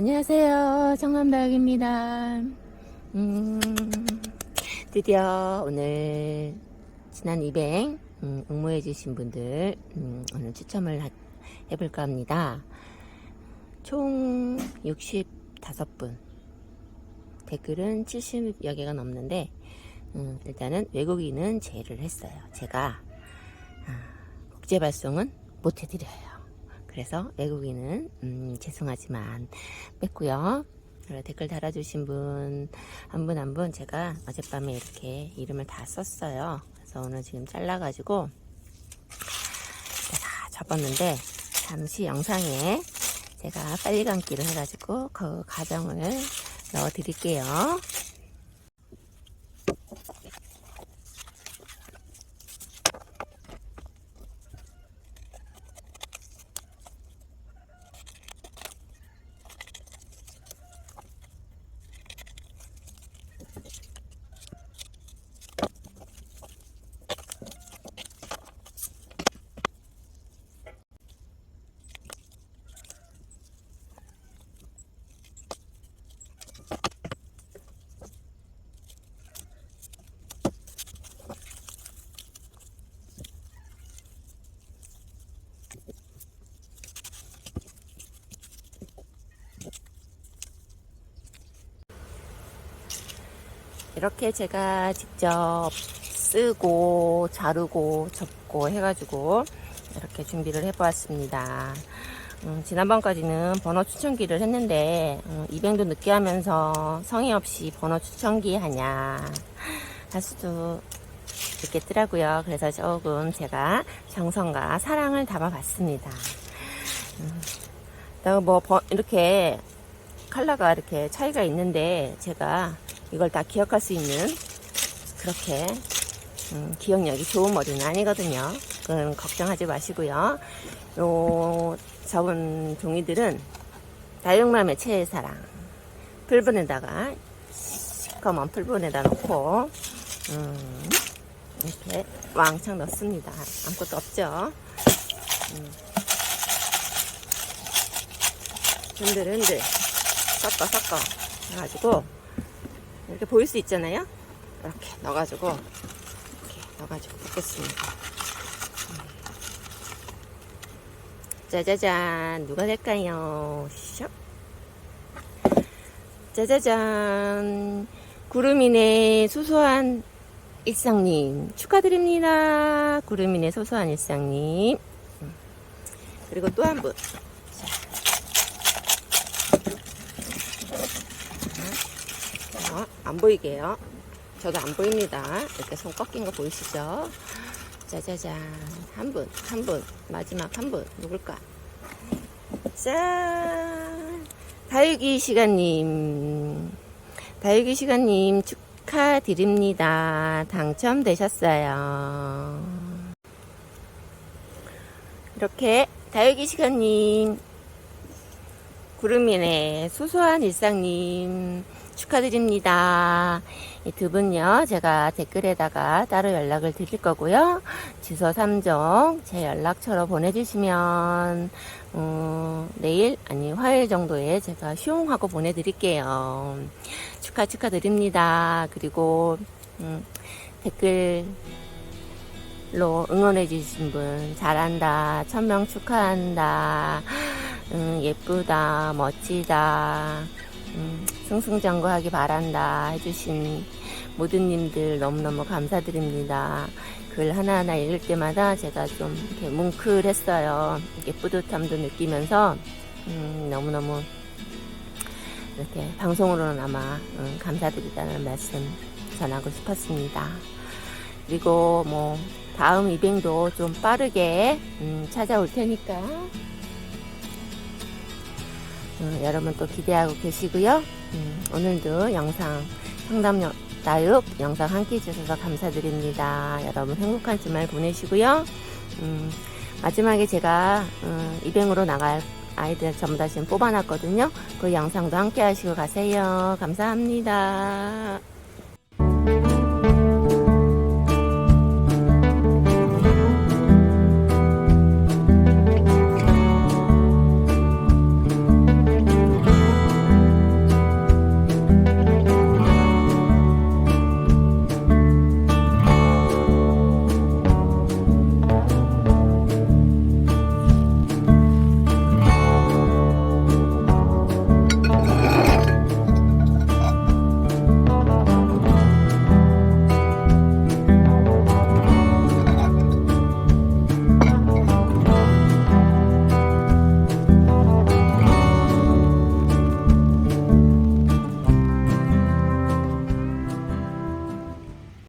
안녕하세요. 정남다육입니다. 음, 드디어 오늘 지난 200 음, 응모해주신 분들 음, 오늘 추첨을 하- 해볼까 합니다. 총 65분. 댓글은 70여 개가 넘는데 음, 일단은 외국인은 제외를 했어요. 제가 아, 국제 발송은 못 해드려요. 그래서 외국인은 음, 죄송하지만 뺐고요. 댓글 달아주신 분 한 분 한 분 제가 어젯밤에 이렇게 이름을 다 썼어요. 그래서 오늘 지금 잘라가지고 다 접었는데 잠시 영상에 제가 빨리 감기를 해가지고 그 과정을 넣어드릴게요. 이렇게 제가 직접 쓰고 자르고 접고 해가지고 이렇게 준비를 해보았습니다. 음, 지난번까지는 번호 추천기를 했는데 음, 200도 늦게 하면서 성의 없이 번호 추천기 하냐 할 수도 있겠더라고요. 그래서 조금 제가 정성과 사랑을 담아봤습니다. 음, 뭐 번- 이렇게 컬러가 이렇게 차이가 있는데 제가 이걸 다 기억할 수 있는 그렇게 음, 기억력이 좋은 머리는 아니거든요. 그건 걱정하지 마시고요. 요 접은 종이들은 다육맘의 최애 사랑 풀분에다가 시커먼 풀분에다 놓고 음, 이렇게 왕창 넣습니다. 아무것도 없죠. 음. 흔들흔들 섞어 섞어 해가지고 이렇게 보일 수 있잖아요. 이렇게 넣어가지고 이렇게 넣어가지고 볶겠습니다. 음. 짜자잔 누가 될까요? 샵 짜자잔 구름이네 소소한 일상님 축하드립니다. 구름이네 소소한 일상님 음. 그리고 또 한 분. 어, 안 보이게요. 저도 안 보입니다. 이렇게 손 꺾인 거 보이시죠? 짜자잔. 한 분, 한 분. 마지막 한 분. 누굴까? 짠. 다육이 시간님. 다육이 시간님 축하드립니다. 당첨되셨어요. 이렇게 다육이 시간님 구름이네 소소한 일상님 축하드립니다. 이 두 분요 제가 댓글에다가 따로 연락을 드릴 거고요. 주소 3종 제 연락처로 보내주시면 어, 내일 아니 화요일 정도에 제가 슝하고 보내드릴게요. 축하 축하드립니다. 그리고 음, 댓글 로 응원해 주신 분 잘한다 천명 축하한다 음, 예쁘다 멋지다 음, 승승장구하기 바란다 해주신 모든 님들 너무너무 감사드립니다. 글 하나하나 읽을 때마다 제가 좀 이렇게 뭉클했어요. 이렇게 뿌듯함도 느끼면서 음, 너무너무 이렇게 방송으로나마 음, 감사드리다는 말씀 전하고 싶었습니다. 그리고 뭐 다음 이벤도 좀 빠르게 음, 찾아올 테니까 음, 여러분 또 기대하고 계시고요. 음, 오늘도 영상 상담 여- 다육 영상 함께 해주셔서 감사드립니다. 여러분 행복한 주말 보내시고요. 음, 마지막에 제가 음, 입행으로 나갈 아이들 전부 다 지금 뽑아놨거든요. 그 영상도 함께 하시고 가세요. 감사합니다.